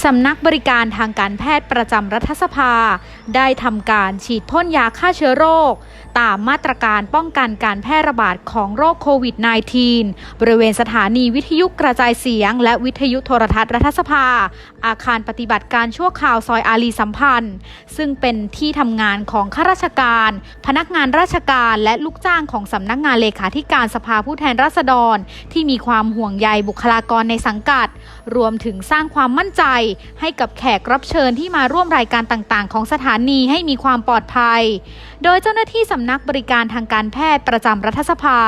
สำนักบริการทางการแพทย์ประจำรัฐสภา ได้ทำการฉีดพ่นยาฆ่าเชื้อโรค ตามมาตรการป้องกันการแพร่ระบาดของโรคโควิด -19 บริเวณสถานีวิทยุกระจายเสียง และวิทยุโทรทัศน์รัฐสภา อาคารปฏิบัติการชั่วคราวซอยอารีสัมพันธ์ ซึ่งเป็นที่ทำงานของข้าราชการ พนักงานราชการและลูกจ้างของสำนักงานเลขาธิการสภาผู้แทนราษฎร ที่มีความห่วงใยบุคลากรในสังกัด รวมถึงสร้างความมั่นใจให้กับแขกรับเชิญที่มาร่วมรายการต่างๆ ของสถานีให้มีความปลอดภัย โดยเจ้าหน้าที่สำนักบริการทางการแพทย์ประจำรัฐสภา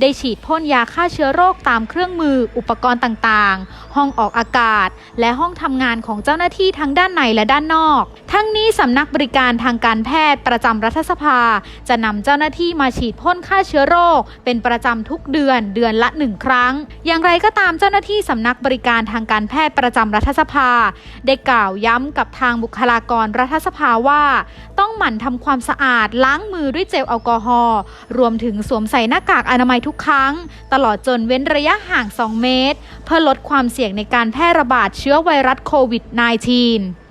ได้ฉีดพ่นยาฆ่าเชื้อโรคตามเครื่องมือ อุปกรณ์ต่างๆ ห้องออกอากาศ และห้องทำงานของเจ้าหน้าที่ทั้งด้านในและด้านนอก ทั้งนี้สำนักบริการทางการแพทย์ประจำรัฐสภา จะนำเจ้าหน้าที่มาฉีดพ่นฆ่าเชื้อโรค เป็นประจำทุกเดือนเดือนละหนึ่งครั้ง อย่างไรก็ตามเจ้าหน้าที่สำนักบริการทางการแพทย์ประจำรัฐสภา ได้กล่าวย้ำกับทางบุคลากรรัฐสภาว่า ต้องหมั่นทำความสะอาดล้างมือด้วยเจลแอลกอฮอล์รวมถึงสวมใส่หน้ากากอนามัยทุกครั้ง ตลอดจนเว้นระยะห่าง 2 เมตร เพื่อลดความเสี่ยงในการแพร่ระบาดเชื้อไวรัสโควิด -19